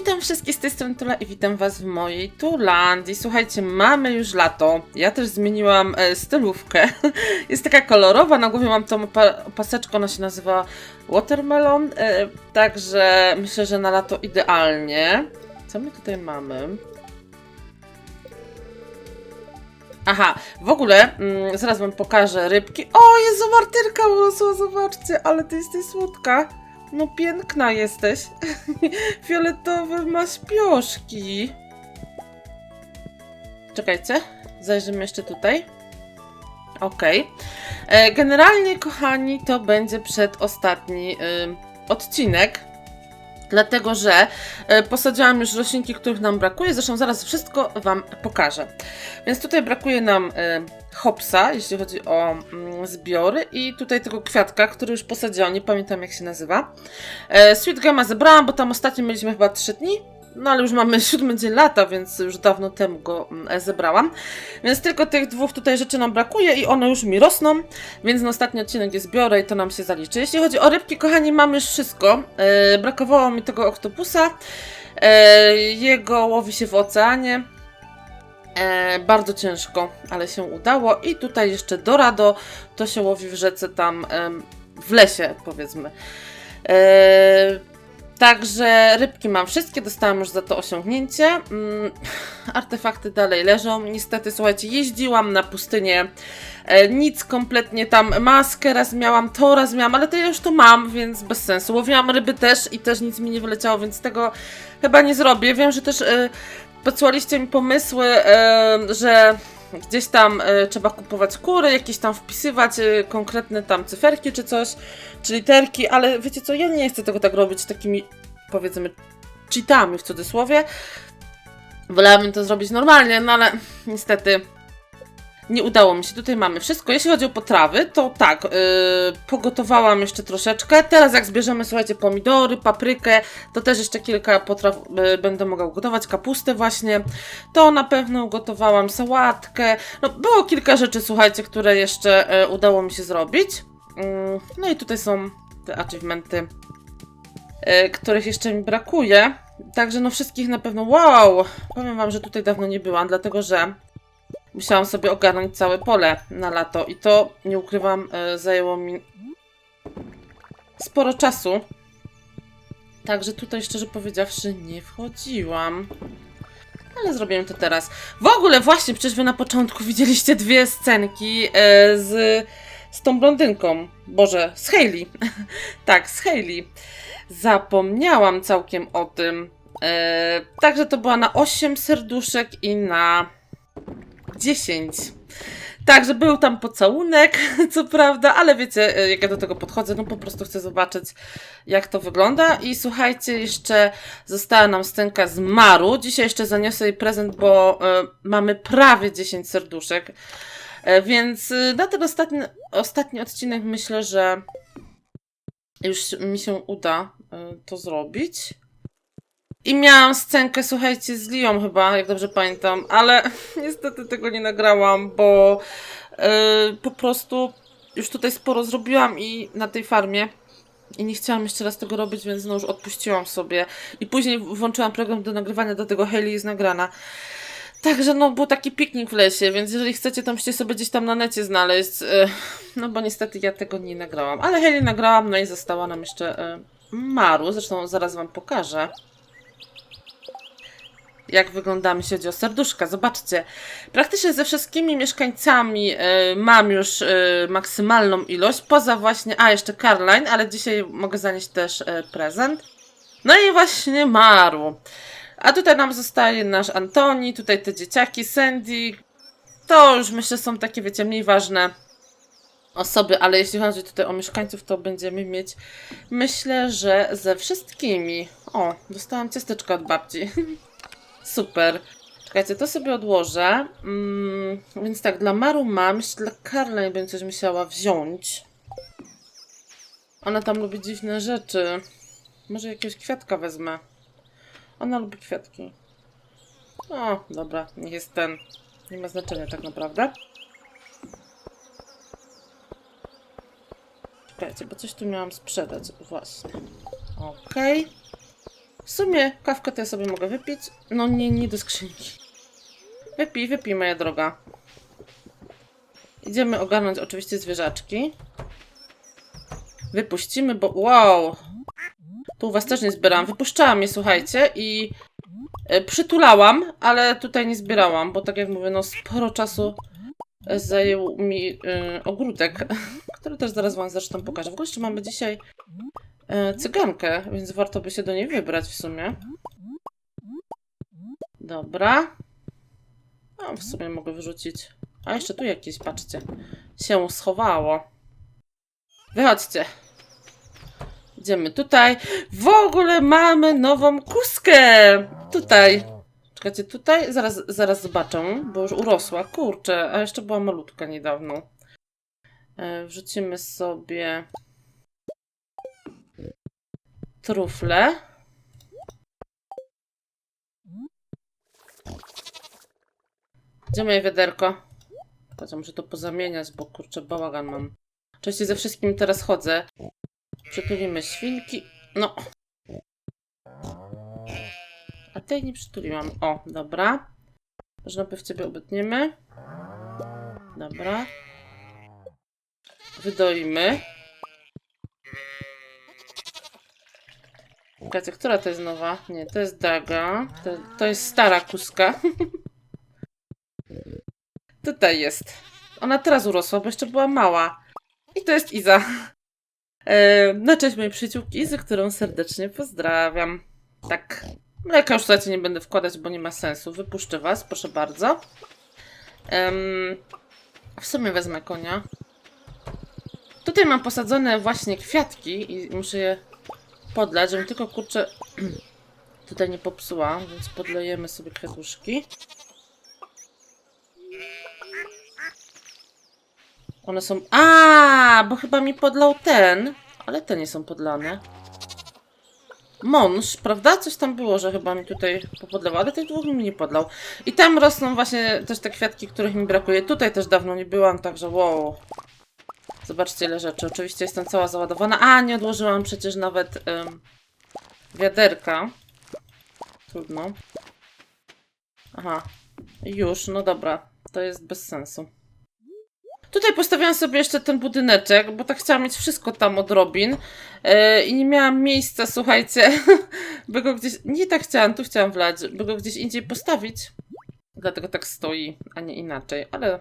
Witam wszystkich z tej strony Tula i witam was w mojej Tulandii. Słuchajcie, mamy już lato. Ja też zmieniłam e, stylówkę. Jest taka kolorowa, na głowie mam tą paseczkę, ona się nazywa Watermelon. E, także myślę, że na lato idealnie. Co my tutaj mamy? Aha, w ogóle, mm, zaraz wam pokażę rybki. O, jest martyrka urosła, zobaczcie, ale ty jesteś słodka. No piękna jesteś. Fioletowe masz pioszki. Czekajcie, zajrzymy jeszcze tutaj. Okej. E, Generalnie, kochani, to będzie przedostatni ym, odcinek. Dlatego, że e, posadziłam już roślinki, których nam brakuje. Zresztą zaraz wszystko Wam pokażę. Więc tutaj brakuje nam e, hopsa, jeśli chodzi o mm, zbiory, i tutaj tego kwiatka, który już posadziłam, nie pamiętam jak się nazywa. E, Sweet Gamma zebrałam, bo tam ostatnio mieliśmy chyba 3 dni. No ale już mamy siódmy dzień lata, więc już dawno temu go mm, e, zebrałam. Więc tylko tych dwóch tutaj rzeczy nam brakuje i one już mi rosną, więc na ostatni odcinek je zbiorę i to nam się zaliczy. Jeśli chodzi o rybki, kochani, mam już wszystko. E, brakowało mi tego oktopusa. E, jego łowi się w oceanie. E, bardzo ciężko, ale się udało. I tutaj jeszcze Dorado, to się łowi w rzece tam em, w lesie, powiedzmy. E, Także rybki mam wszystkie, dostałam już za to osiągnięcie. Mm, artefakty dalej leżą. Niestety, słuchajcie, jeździłam na pustynię. E, nic kompletnie tam, maskę raz miałam, to raz miałam, ale to ja już to mam, więc bez sensu. Łowiłam ryby też i też nic mi nie wyleciało, więc tego chyba nie zrobię. Wiem, że też e, mi pomysły, e, że gdzieś tam e, trzeba kupować kury, jakieś tam wpisywać e, konkretne tam cyferki czy coś, czy literki, ale wiecie co, ja nie chcę tego tak robić takimi, powiedzmy, cheatami w cudzysłowie. Wolałabym to zrobić normalnie, no ale niestety nie udało mi się. Tutaj mamy wszystko. Jeśli chodzi o potrawy, to tak, yy, pogotowałam jeszcze troszeczkę. Teraz jak zbierzemy, słuchajcie, pomidory, paprykę, to też jeszcze kilka potraw yy, będę mogła ugotować. Kapustę właśnie, to na pewno ugotowałam, sałatkę. No, było kilka rzeczy, słuchajcie, które jeszcze yy, udało mi się zrobić. Yy, no i tutaj są te achievementy, yy, których jeszcze mi brakuje. Także no wszystkich na pewno, wow! Powiem wam, że tutaj dawno nie byłam, dlatego że musiałam sobie ogarnąć całe pole na lato i to, nie ukrywam, e, zajęło mi sporo czasu. Także tutaj, szczerze powiedziawszy, nie wchodziłam. Ale zrobiłem to teraz. W ogóle, właśnie, przecież wy na początku widzieliście dwie scenki e, z, z tą blondynką. Boże, z Hailey. tak, z Hailey. Zapomniałam całkiem o tym. E, także to była na 8 serduszek i na 10. Także był tam pocałunek, co prawda, ale wiecie, e, jak ja do tego podchodzę, no po prostu chcę zobaczyć, jak to wygląda. I słuchajcie, jeszcze została nam scenka z Maru. Dzisiaj jeszcze zaniosę jej prezent, bo e, mamy prawie 10 serduszek. E, więc e, na ten ostatni, ostatni odcinek myślę, że już mi się uda e, to zrobić. I miałam scenkę, słuchajcie, z Lią chyba, jak dobrze pamiętam, ale niestety tego nie nagrałam, bo yy, po prostu już tutaj sporo zrobiłam i na tej farmie i nie chciałam jeszcze raz tego robić, więc no już odpuściłam sobie. I później włączyłam program do nagrywania, do tego Hailey jest nagrana. Także no, był taki piknik w lesie, więc jeżeli chcecie, to musicie sobie gdzieś tam na necie znaleźć. Yy, no bo niestety ja tego nie nagrałam. Ale Hailey nagrałam, no i została nam jeszcze yy, Maru, zresztą zaraz wam pokażę jak wyglądamy, jeśli chodzi o serduszka. Zobaczcie, praktycznie ze wszystkimi mieszkańcami y, mam już y, maksymalną ilość, poza właśnie, a jeszcze Caroline, ale dzisiaj mogę zanieść też y, prezent. No i właśnie Maru. A tutaj nam zostaje nasz Antoni, tutaj te dzieciaki, Sandy. To już myślę są takie, wiecie, mniej ważne osoby, ale jeśli chodzi tutaj o mieszkańców, to będziemy mieć, myślę, że ze wszystkimi. O, dostałam ciasteczko od babci. Super. Czekajcie, to sobie odłożę. Mm, więc tak, dla Maru mam, jeszcze dla Caroline bym coś musiała wziąć. Ona tam lubi dziwne rzeczy. Może jakiegoś kwiatka wezmę. Ona lubi kwiatki. O, dobra, niech jest ten. Nie ma znaczenia tak naprawdę. Czekajcie, bo coś tu miałam sprzedać. Właśnie. Okej. W sumie kawkę ja sobie mogę wypić. No nie, nie do skrzynki. Wypij, wypij, moja droga. Idziemy ogarnąć oczywiście zwierzaczki. Wypuścimy, bo wow! Tu u was też nie zbierałam. Wypuszczałam je, słuchajcie, i e, przytulałam, ale tutaj nie zbierałam, bo tak jak mówię, no sporo czasu e, zajął mi e, ogródek, który też zaraz wam zresztą pokażę. W jeszcze mamy dzisiaj cygankę, więc warto by się do niej wybrać w sumie. Dobra. A w sumie mogę wyrzucić. A jeszcze tu jakieś, patrzcie, się schowało. Wychodźcie. Idziemy tutaj. W ogóle mamy nową kuskę. Tutaj. Czekajcie, tutaj? Zaraz, zaraz zobaczę, bo już urosła. Kurczę, a jeszcze była malutka niedawno. E, wrzucimy sobie trufle. Gdzie moje wiaderko? Potem muszę to pozamieniać, bo kurczę, bałagan mam. Oczywiście ze wszystkim teraz chodzę. Przytulimy świnki. No. A tej nie przytuliłam. O, dobra. Żnopy w ciebie obetniemy. Dobra. Wydoimy. Czekajcie, która to jest nowa? Nie, to jest Daga. To, to jest stara kuska. Tutaj jest. Ona teraz urosła, bo jeszcze była mała. I to jest Iza. E, na cześć mojej przyjaciółki Izy, którą serdecznie pozdrawiam. Tak. Mleka już słuchajcie nie będę wkładać, bo nie ma sensu. Wypuszczę was, proszę bardzo. W sumie wezmę konia. Tutaj mam posadzone właśnie kwiatki i muszę je podlać, żebym tylko kurczę tutaj nie popsuła, więc podlejemy sobie kwiatuszki. One są. A, bo chyba mi podlał ten. Ale te nie są podlane. Mąż, prawda? Coś tam było, że chyba mi tutaj popodlewał, ale tych dwóch mi nie podlał. I tam rosną właśnie też te kwiatki, których mi brakuje. Tutaj też dawno nie byłam, także wow. Zobaczcie ile rzeczy. Oczywiście jestem cała załadowana. A, nie odłożyłam przecież nawet ym, wiaderka. Trudno. Aha. Już, no dobra. To jest bez sensu. Tutaj postawiłam sobie jeszcze ten budyneczek, bo tak chciałam mieć wszystko tam od Robin yy, i nie miałam miejsca, słuchajcie, by go gdzieś, nie tak chciałam, tu chciałam wlać, by go gdzieś indziej postawić. Dlatego tak stoi, a nie inaczej, ale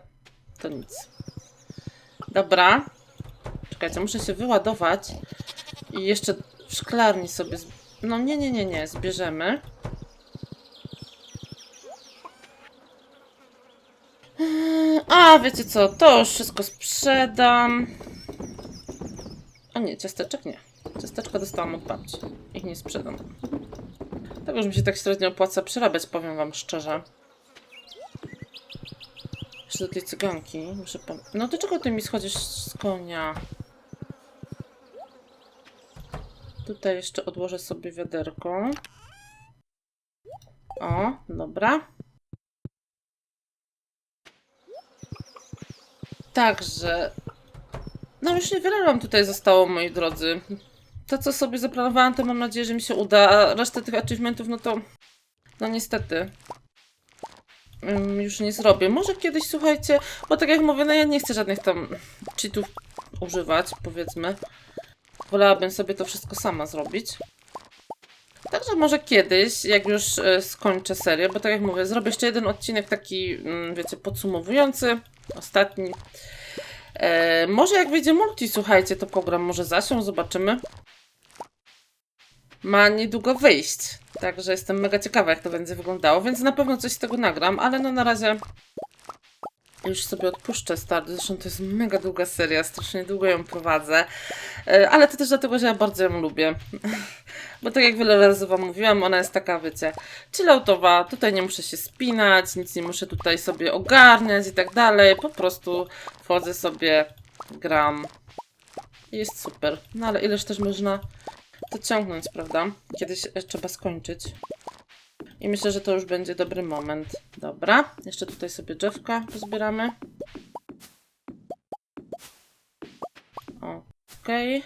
to nic. Dobra. Czekajcie, muszę się wyładować i jeszcze w szklarni sobie, no nie, nie, nie, nie, zbierzemy. A, wiecie co, to już wszystko sprzedam. A nie, ciasteczek nie. Ciasteczka dostałam od babci. Ich nie sprzedam. Tego już mi się tak średnio opłaca przerabiać, powiem wam szczerze. Jeszcze do tej cyganki muszę. No do czego ty mi schodzisz z konia? Tutaj jeszcze odłożę sobie wiaderko. O, dobra. Także. No już niewiele nam tutaj zostało, moi drodzy. To, co sobie zaplanowałam, to mam nadzieję, że mi się uda, a resztę tych achievementów, no to. No niestety. Ym, Już nie zrobię. Może kiedyś, słuchajcie, bo tak jak mówię, no ja nie chcę żadnych tam cheatów używać, powiedzmy. Wolałabym sobie to wszystko sama zrobić. Także może kiedyś, jak już e, skończę serię, bo tak jak mówię, zrobię jeszcze jeden odcinek taki, mm, wiecie, podsumowujący, ostatni. E, może jak wyjdzie multi, słuchajcie, to program może zasią, zobaczymy. Ma niedługo wyjść, także jestem mega ciekawa, jak to będzie wyglądało, więc na pewno coś z tego nagram, ale no na razie już sobie odpuszczę start. Zresztą to jest mega długa seria, strasznie długo ją prowadzę. E, Ale to też dlatego, że ja bardzo ją lubię. Bo tak jak wiele razy wam mówiłam, ona jest taka, wiecie, chilloutowa. Tutaj nie muszę się spinać, nic nie muszę tutaj sobie ogarniać i tak dalej. Po prostu wchodzę sobie, gram. Jest super. No ale ileż też można to ciągnąć, prawda? Kiedyś e, trzeba skończyć. I myślę, że to już będzie dobry moment. Dobra, jeszcze tutaj sobie drzewka pozbieramy. Okej.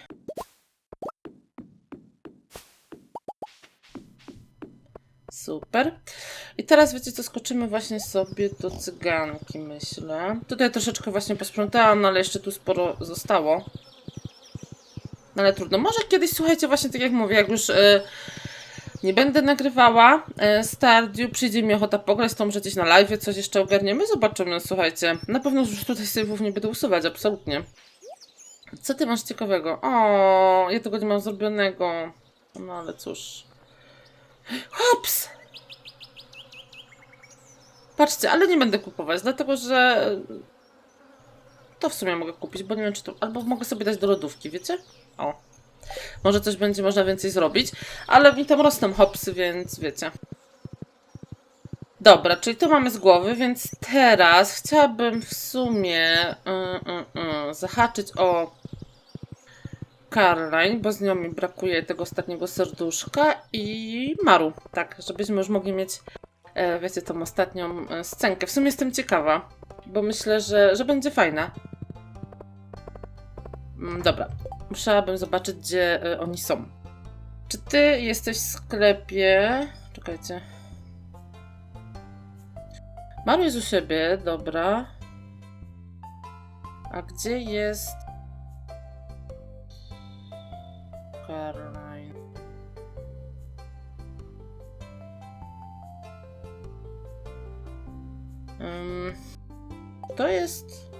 Super. I teraz wiecie co, skoczymy właśnie sobie do cyganki, myślę. Tutaj troszeczkę właśnie posprzątałam, no ale jeszcze tu sporo zostało. No ale trudno. Może kiedyś, słuchajcie, właśnie tak jak mówię, jak już e, nie będę nagrywała e, Stardew, przyjdzie mi ochota pograć, to może gdzieś na live coś jeszcze ogarniemy, zobaczymy, słuchajcie. Na pewno już tutaj save'ów nie będę usuwać, absolutnie. Co ty masz ciekawego? O, ja tego nie mam zrobionego. No ale cóż. Hops! Patrzcie, ale nie będę kupować, dlatego że to w sumie mogę kupić, bo nie wiem czy to... Albo mogę sobie dać do lodówki, wiecie? O. Może coś będzie można więcej zrobić, ale mi tam rosną hopsy, więc wiecie. Dobra, czyli to mamy z głowy, więc teraz chciałabym w sumie mm, mm, mm, zahaczyć o Caroline, bo z nią mi brakuje tego ostatniego serduszka i Maru, tak, żebyśmy już mogli mieć, e, wiecie, tą ostatnią e, scenkę. W sumie jestem ciekawa, bo myślę, że, że będzie fajna. Mm, dobra, musiałabym zobaczyć, gdzie e, oni są. Czy ty jesteś w sklepie? Czekajcie. Maru jest u siebie, dobra. A gdzie jest Caroline? Ym, to jest...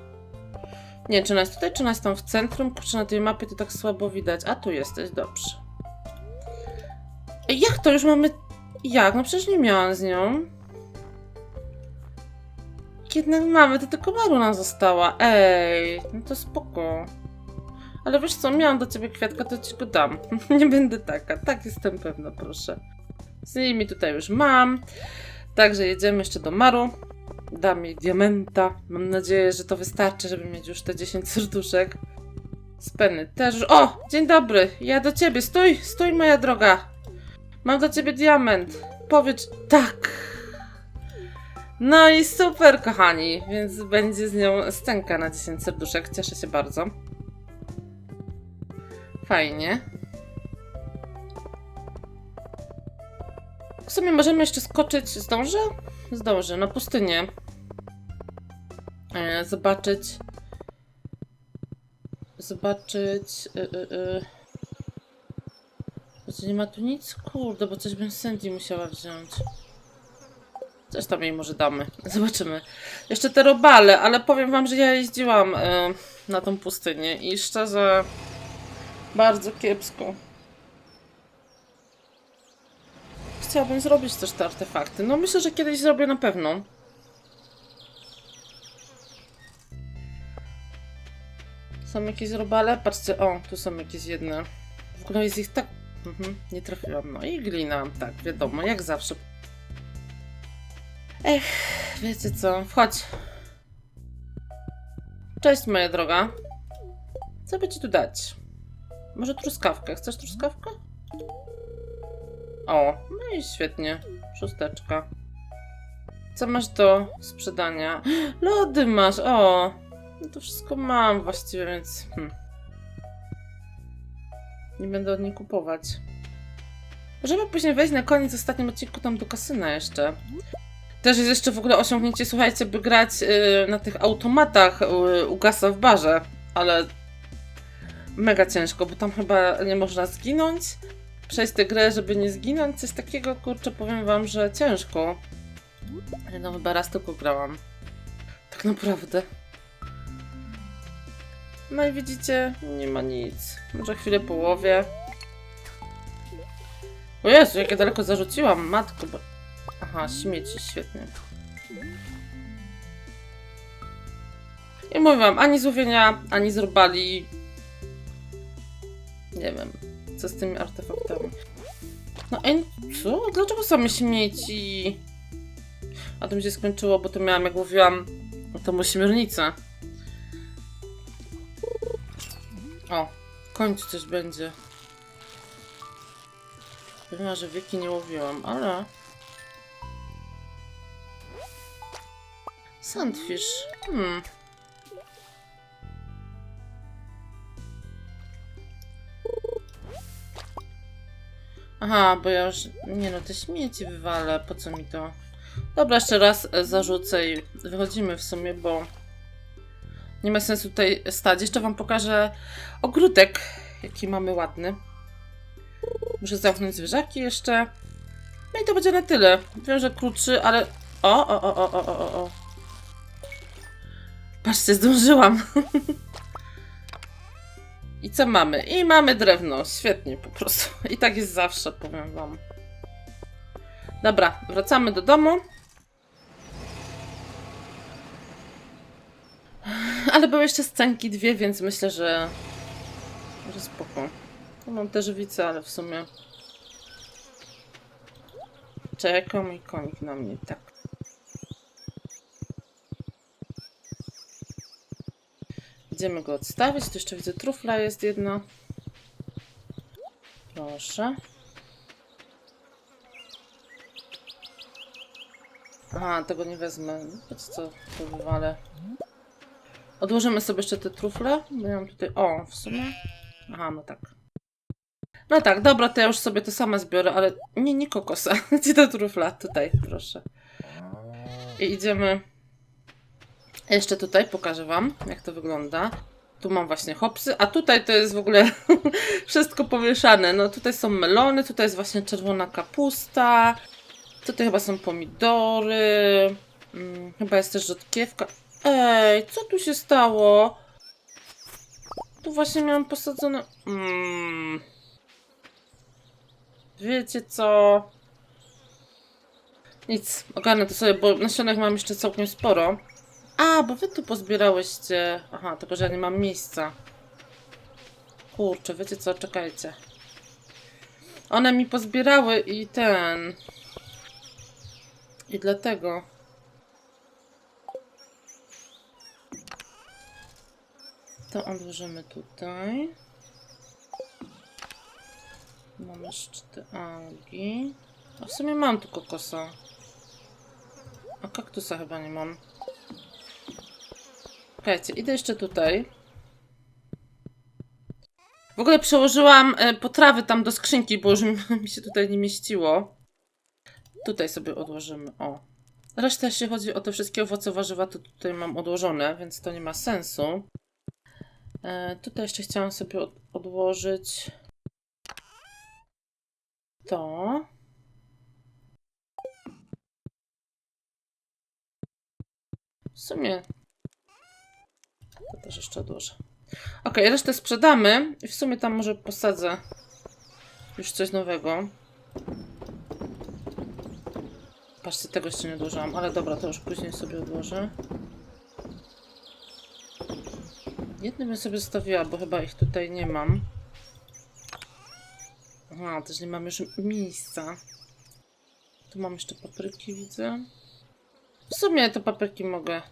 Nie, czy jest tutaj, czy jest tam w centrum? Kurczę, na tej mapie to tak słabo widać. A tu jesteś, dobrze. Jak to już mamy... Jak? No przecież nie miałam z nią. Jednak mamy, to tylko Maruna została. Ej, no to spoko. Ale wiesz co, miałam do ciebie kwiatka, to ci go dam. nie będę taka, tak jestem pewna, proszę. Z nimi tutaj już mam. Także jedziemy jeszcze do Maru. Dam jej diamenta. Mam nadzieję, że to wystarczy, żeby mieć już te 10 serduszek. Z Penny też. O, dzień dobry. Ja do ciebie. Stój, stój moja droga. Mam do ciebie diament. Powiedz tak. No i super, kochani. Więc będzie z nią scenka na 10 serduszek. Cieszę się bardzo. Fajnie. W sumie możemy jeszcze skoczyć. Zdążę? Zdążę. Na pustynię. E, zobaczyć. Zobaczyć. Y. Znaczy nie ma tu nic? Kurde, bo coś bym Sandy musiała wziąć. Coś tam jej może damy. Zobaczymy. Jeszcze te robale, ale powiem wam, że ja jeździłam na tą pustynię i szczerze bardzo kiepsko. Chciałabym zrobić też te artefakty. No myślę, że kiedyś zrobię na pewno. Są jakieś robale? Patrzcie, o, tu są jakieś jedne. W ogóle jest ich tak... Mhm, nie trafiłam. No i glina, tak, wiadomo, jak zawsze. Ech, wiecie co, wchodź. Cześć, moja droga. Co by ci tu dać? Może truskawkę? Chcesz truskawkę? O, no i świetnie. Szósteczka. Co masz do sprzedania? Lody masz, o! No to wszystko mam właściwie, więc... Hmm. Nie będę od niej kupować. Możemy później wejść na koniec w ostatnim odcinku tam do kasyna jeszcze. Też jest jeszcze w ogóle osiągnięcie, słuchajcie, by grać y, na tych automatach y, u Gasa w barze, ale mega ciężko, bo tam chyba nie można zginąć. Przejść tę grę, żeby nie zginąć, coś takiego, kurczę, powiem wam, że ciężko. No chyba raz tylko grałam. Tak naprawdę. No i widzicie, nie ma nic. Może chwilę połowie. O Jezu, jak ja daleko zarzuciłam, matko, bo... Aha, śmieci, świetnie. I mówię wam, ani złowienia, ani z robali. Nie wiem, co z tymi artefaktami. No ej, co? Dlaczego same śmieci? A to mi się skończyło, bo to miałam, jak mówiłam, tą ośmiornicę. O, w końcu coś będzie. Wiem, że wieki nie łowiłam, ale... Sandfish. Hmm. Aha, bo ja już... Nie no, te śmieci wywalę, po co mi to? Dobra, jeszcze raz e, zarzucę i wychodzimy w sumie, bo nie ma sensu tutaj stać. Jeszcze wam pokażę ogródek, jaki mamy ładny. Muszę zamknąć zwierzaki jeszcze. No i to będzie na tyle. Wiem, że krótszy, ale... O, o, o, o, o, o, o. Patrzcie, zdążyłam. I co mamy? I mamy drewno. Świetnie po prostu. I tak jest zawsze, powiem wam. Dobra, wracamy do domu. Ale były jeszcze scenki dwie, więc myślę, że... że spoko. Tu mam też żywicę, ale w sumie... Czekam i konik na mnie, tak. Idziemy go odstawić. Tu jeszcze widzę trufla jest jedna. Proszę. Aha, tego nie wezmę. Po co to wywalę? Odłożymy sobie jeszcze te trufle. Mam tutaj... O, w sumie... Aha, no tak. No tak, dobra, to ja już sobie to sama zbiorę, ale nie, nie kokosa. Gdzie ta trufla? Tutaj, proszę. I idziemy... Jeszcze tutaj pokażę wam, jak to wygląda. Tu mam właśnie hopsy, a tutaj to jest w ogóle wszystko pomieszane. No tutaj są melony, tutaj jest właśnie czerwona kapusta. Tutaj chyba są pomidory. Mm, chyba jest też rzodkiewka. Ej, co tu się stało? Tu właśnie miałam posadzone... Mm. Wiecie co? Nic, ogarnę to sobie, bo nasionek mam jeszcze całkiem sporo. A, bo wy tu pozbierałyście... Aha, tylko że ja nie mam miejsca. Kurczę, wiecie co? Czekajcie. One mi pozbierały i ten... I dlatego... To odłożymy tutaj. Mam jeszcze te algi. A w sumie mam tu kokosa. A kaktusa chyba nie mam. Czekajcie, idę jeszcze tutaj. W ogóle przełożyłam e, potrawy tam do skrzynki, bo już mi się tutaj nie mieściło. Tutaj sobie odłożymy, o. Reszta, jeśli chodzi o te wszystkie owoce, warzywa, to tutaj mam odłożone, więc to nie ma sensu. E, tutaj jeszcze chciałam sobie od, odłożyć to. W sumie to też jeszcze odłożę. Ok, resztę sprzedamy i w sumie tam może posadzę już coś nowego. Patrzcie, tego jeszcze nie odłożyłam, ale dobra, to już później sobie odłożę. Jedny bym sobie zostawiła, bo chyba ich tutaj nie mam. Aha, też nie mam już miejsca. Tu mam jeszcze papryki, widzę. W sumie te papryki mogę.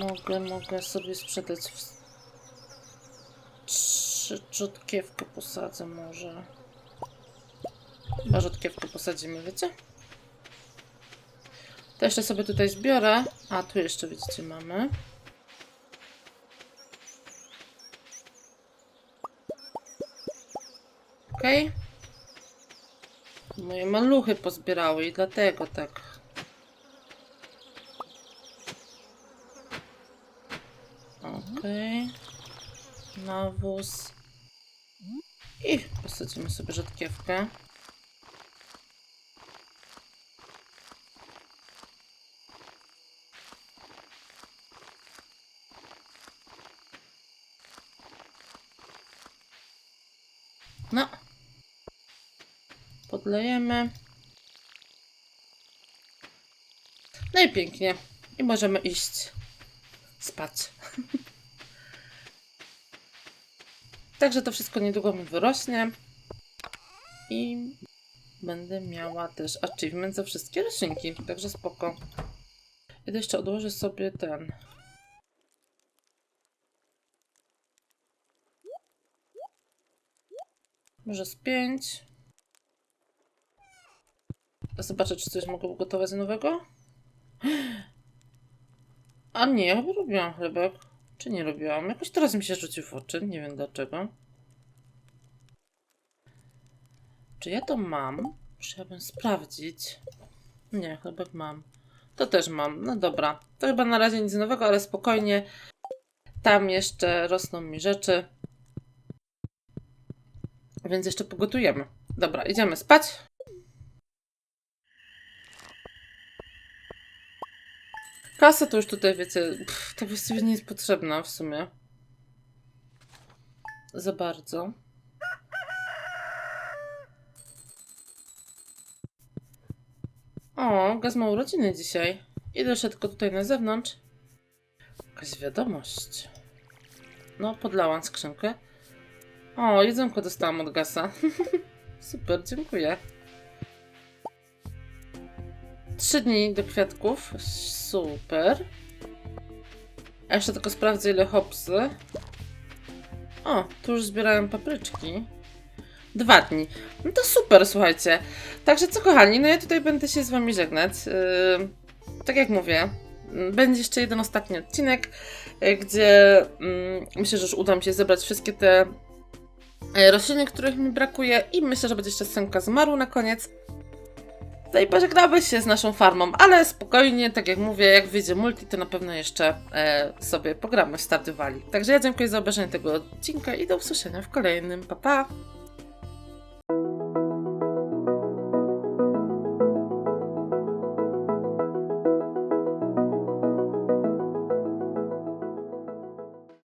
Mogę, mogę sobie sprzedać w... Trzy rzodkiewkę posadzę może. Chyba rzodkiewkę posadzimy, wiecie? To jeszcze sobie tutaj zbiorę. A, tu jeszcze widzicie mamy. Okej. Moje maluchy pozbierały i dlatego tak. Okej. Nawóz. I posadzimy sobie rzodkiewkę. No. Podlejemy. No i pięknie. I możemy iść spać. Także to wszystko niedługo mi wyrośnie. I będę miała też achievement za wszystkie roślinki. Także spoko. Idę jeszcze odłożę sobie ten. Może z pięć. Zobaczę, czy coś mogę ugotować nowego. A nie, chyba robiłam chlebek. Czy nie robiłam? Jakoś teraz mi się rzucił w oczy, nie wiem dlaczego. Czy ja to mam? Musiałabym sprawdzić. Nie, chyba mam. To też mam. No dobra. To chyba na razie nic nowego, ale spokojnie. Tam jeszcze rosną mi rzeczy. Więc jeszcze pogotujemy. Dobra, idziemy spać. Kasa to już tutaj, wiecie, pff, to właściwie nie jest potrzebna w sumie. Za bardzo. O, Gaz ma urodziny dzisiaj. Idę szybko tutaj na zewnątrz. Jakaś wiadomość. No, podlałam skrzynkę. O, jedzonko dostałam od Gasa. Super, dziękuję. Trzy dni do kwiatków. Super. A jeszcze tylko sprawdzę ile hopsy. O, tu już zbierałem papryczki. Dwa dni. No to super, słuchajcie. Także co kochani, no ja tutaj będę się z wami żegnać. Yy, tak jak mówię, yy, będzie jeszcze jeden ostatni odcinek, yy, gdzie yy, myślę, że już uda mi się zebrać wszystkie te yy, rośliny, których mi brakuje i myślę, że będzie jeszcze scenka z Maru na koniec. No i pożegnamy się z naszą farmą, ale spokojnie, tak jak mówię, jak wyjdzie multi, to na pewno jeszcze e, sobie pogramy w Stardew Valley. Także ja dziękuję za obejrzenie tego odcinka i do usłyszenia w kolejnym. Pa, pa!